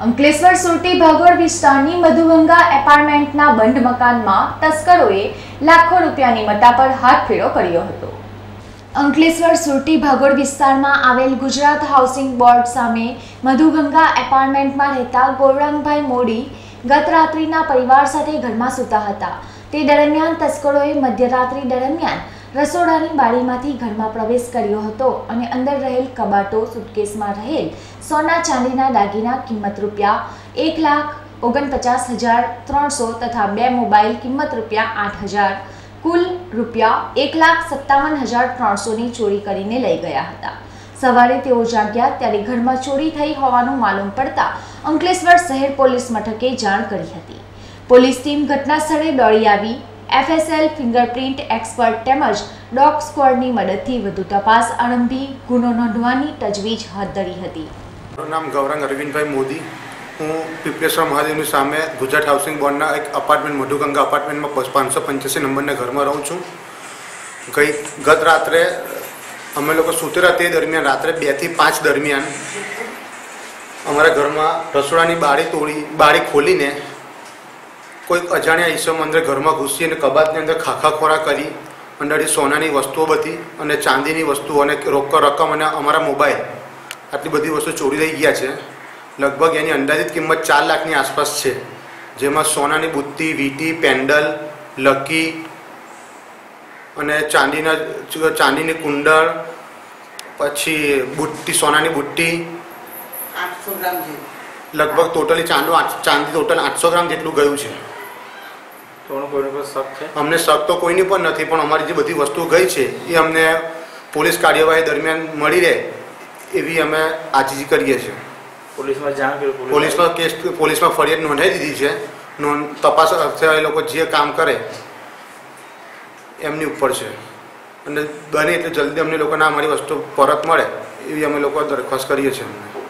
અંકલેશ્વર, સુરતી, ભાગોળ વિસ્તારની મધુગંગા એપાર્ટમેન્ટના બંધ મકાનમાં તસ્કરોએ લાખો રૂપિયાની મત્તા પર હાથ ફેરો કર્યો હતો. અંકલેશ્વર, સુરતી, ભાગોળ વિસ્તારમાં આવેલ ગુજરાત હાઉસિંગ બોર્ડ સામે મધુગંગા એપાર્ટમેન્ટમાં રહેતા ગૌરાંગભાઈ મોડી ગત રાત્રિના પરિવાર સાથે ઘરમાં સૂતા હતા. તે દરમિયાન તસ્કરોએ મધ્યરાત્રિ દરમિયાન રસોડાની બારીમાંથી ઘરમાં પ્રવેશ કર્યો હતો અને અંદર રહેલ કબાટો સુટકેસમાં રહેલ સોના ચાંદીના દાગીના કિંમત રૂપિયા એક લાખ ઓગણપચાસ હજાર ત્રણસો તથા બે મોબાઈલ કિંમત રૂપિયા આઠ હજાર, કુલ રૂપિયા એક લાખ સત્તાવન હજાર ત્રણસોની ચોરી કરીને લઈ ગયા હતા. સવારે તેઓ જાગ્યા ત્યારે ઘરમાં ચોરી થઈ હોવાનું માલુમ પડતા અંકલેશ્વર શહેર પોલીસ મથકે જાણ કરી હતી. પોલીસ ટીમ ઘટના સ્થળે દોડી આવી એફએસએલ ફિંગરપ્રિન્ટ એક્સપર્ટ તેમજ ડોગ સ્ક્વોડની મદદથી વધુ તપાસ આરંભી ગુનો નોંધવાની તજવીજ હાથ ધરી હતી. મારું નામ ગૌરાંગ અરવિંદભાઈ મોદી. હું પીપળેશ્વર મહાદેવની સામે ગુજરાત હાઉસિંગ બોર્ડના એક અપાર્ટમેન્ટ મધુગંગા અપાર્ટમેન્ટમાં પાંચસો પંચ્યાસી નંબરના ઘરમાં રહું છું. ગઈ ગત રાત્રે, અમે લોકો સુતરા તે દરમિયાન, રાત્રે બેથી પાંચ દરમિયાન અમારા ઘરમાં રસોડાની બારી તોડી, બારી ખોલીને કોઈક અજાણ્યા ઈસમ અંદર ઘરમાં ઘૂસી અને કબાટની અંદર ખાખા ખોરા કરી અંદરથી સોનાની વસ્તુઓ બધી અને ચાંદીની વસ્તુઓ અને રોકડ રકમ અને અમારા મોબાઈલ આટલી બધી વસ્તુ ચોરી થઈ ગયા છે. લગભગ એની અંદાજિત કિંમત ચાર લાખની આસપાસ છે. જેમાં સોનાની બુટ્ટી વીટી પેન્ડલ લકી અને ચાંદીના ચાંદીની કુંડળ પછી બુટ્ટી સોનાની બુટ્ટી. આઠસો ગ્રામ લગભગ ટોટલી ચાંદો ચાંદી ટોટલ આઠસો ગ્રામ જેટલું ગયું છે. કોઈની પર શક છે? અમને શક તો કોઈની પણ નથી પણ અમારી જે બધી વસ્તુ ગઈ છે એ અમને પોલીસ કાર્યવાહી દરમિયાન મળી રહે એવી અમે આજીજી કરીએ છીએ. પોલીસમાં જાણ કર્યું પોલીસમાં કેસ પોલીસમાં ફરિયાદ નોંધાઈ દીધી છે નોંધ તપાસ અર્થે એ લોકો જે કામ કરે એમની ઉપર છે. અને બને એટલે જલ્દી અમને લોકોને અમારી વસ્તુ પરત મળે એવી અમે લોકો દરખાસ્ત કરીએ છીએ અમને.